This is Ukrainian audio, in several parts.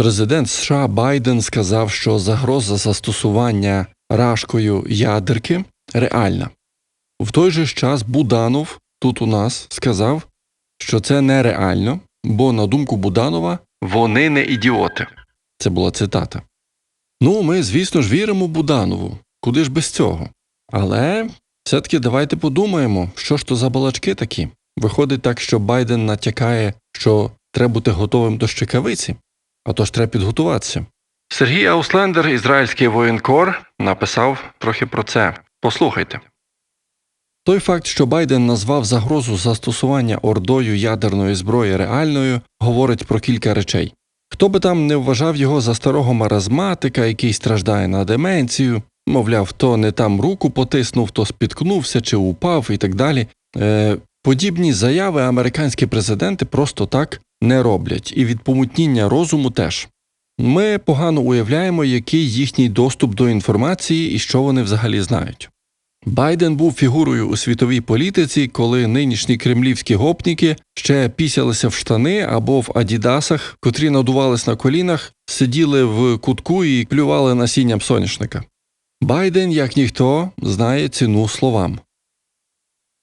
Президент США Байден сказав, що загроза застосування рашкою ядерки реальна. В той же час Буданов тут у нас сказав, що це нереально, бо, на думку Буданова, вони не ідіоти. Це була цитата. Ну, ми, звісно ж, віримо Буданову. Куди ж без цього? Але все-таки давайте подумаємо, що ж то за балачки такі. Виходить так, що Байден натякає, що треба бути готовим до щекавиці, а треба підготуватися. Сергій Ауслендер, ізраїльський воєнкор, написав трохи про це. Послухайте. Той факт, що Байден назвав загрозу застосування ордою ядерної зброї реальною, говорить про кілька речей. Хто би там не вважав його за старого маразматика, який страждає на деменцію, мовляв, то не там руку потиснув, то спіткнувся чи упав і так далі. Е, подібні заяви американські президенти просто так не роблять, і від помутніння розуму теж. Ми погано уявляємо, який їхній доступ до інформації і що вони взагалі знають. Байден був фігурою у світовій політиці, коли нинішні кремлівські гопніки ще пісялися в штани або в адідасах, котрі надувались на колінах, сиділи в кутку і плювали насінням соняшника. Байден, як ніхто, знає ціну словам.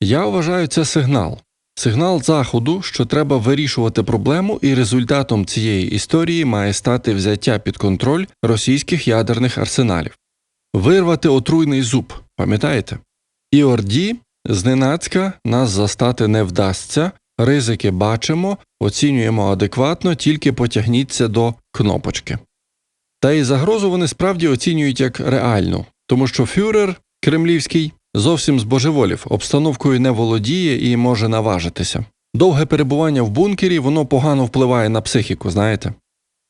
Я вважаю це сигнал. Сигнал Заходу, що треба вирішувати проблему, і результатом цієї історії має стати взяття під контроль російських ядерних арсеналів, вирвати отруйний зуб, пам'ятаєте? І Орді зненацька нас застати не вдасться, ризики бачимо, оцінюємо адекватно, тільки потягніться до кнопочки. Та й загрозу вони справді оцінюють як реальну, тому що фюрер кремлівський зовсім збожеволів, обстановкою не володіє і може наважитися. Довге перебування в бункері воно погано впливає на психіку, знаєте.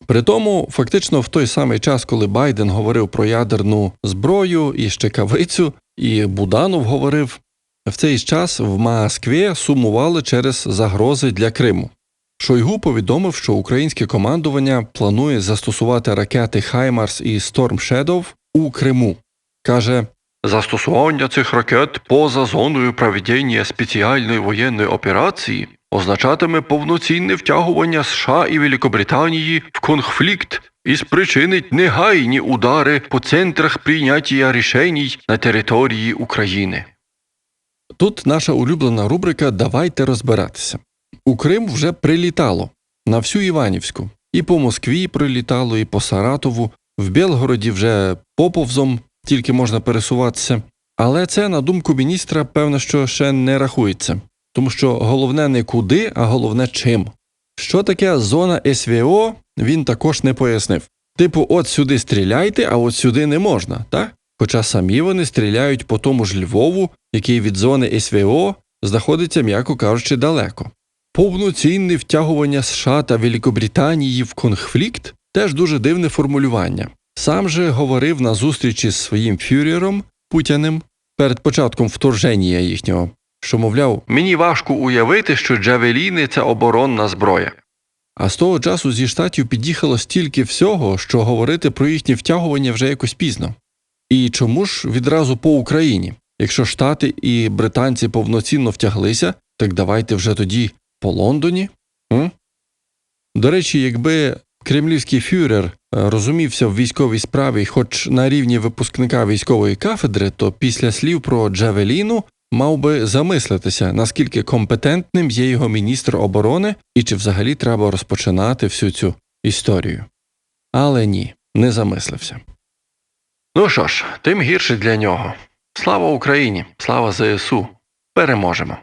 При фактично, в той самий час, коли Байден говорив про ядерну зброю і щекавицю, і Буданов говорив, в цей час в Москві сумували через загрози для Криму. Шойгу повідомив, що українське командування планує застосувати ракети Хаймарс і Storm Shadow у Криму. Каже, Застосування цих ракет поза зоною проведення спеціальної воєнної операції означатиме повноцінне втягування США і Великобританії в конфлікт і спричинить негайні удари по центрах прийняття рішень на території України. Тут наша улюблена рубрика Давайте розбиратися. У Крим вже прилітало на всю Іванівську. І по Москві прилітало, і по Саратову, в Білгороді вже поповзом тільки можна пересуватися. Але це, на думку міністра, певно, що ще не рахується, тому що головне не куди, а головне чим. Що таке зона СВО, він також не пояснив. Типу, от сюди стріляйте, а от сюди не можна, так? Хоча самі вони стріляють по тому ж Львову, який від зони СВО знаходиться, м'яко кажучи, далеко. Повноцінне втягування США та Великобританії в конфлікт теж дуже дивне формулювання. Сам же говорив на зустрічі з своїм фюрером Путяним перед початком вторження їхнього, що, мовляв, мені важко уявити, що джавеліни це оборонна зброя. А з того часу зі штатів під'їхало стільки всього, що говорити про їхнє втягування вже якось пізно. І чому ж відразу по Україні? Якщо Штати і британці повноцінно втяглися, так давайте вже тоді по Лондоні. М? До речі, якби кремлівський фюрер е, розумівся в військовій справі, хоч на рівні випускника військової кафедри, то після слів про Джавеліну мав би замислитися, наскільки компетентним є його міністр оборони і чи взагалі треба розпочинати всю цю історію. Але ні, не замислився. Ну що ж, тим гірше для нього. Слава Україні, слава ЗСУ. Переможемо.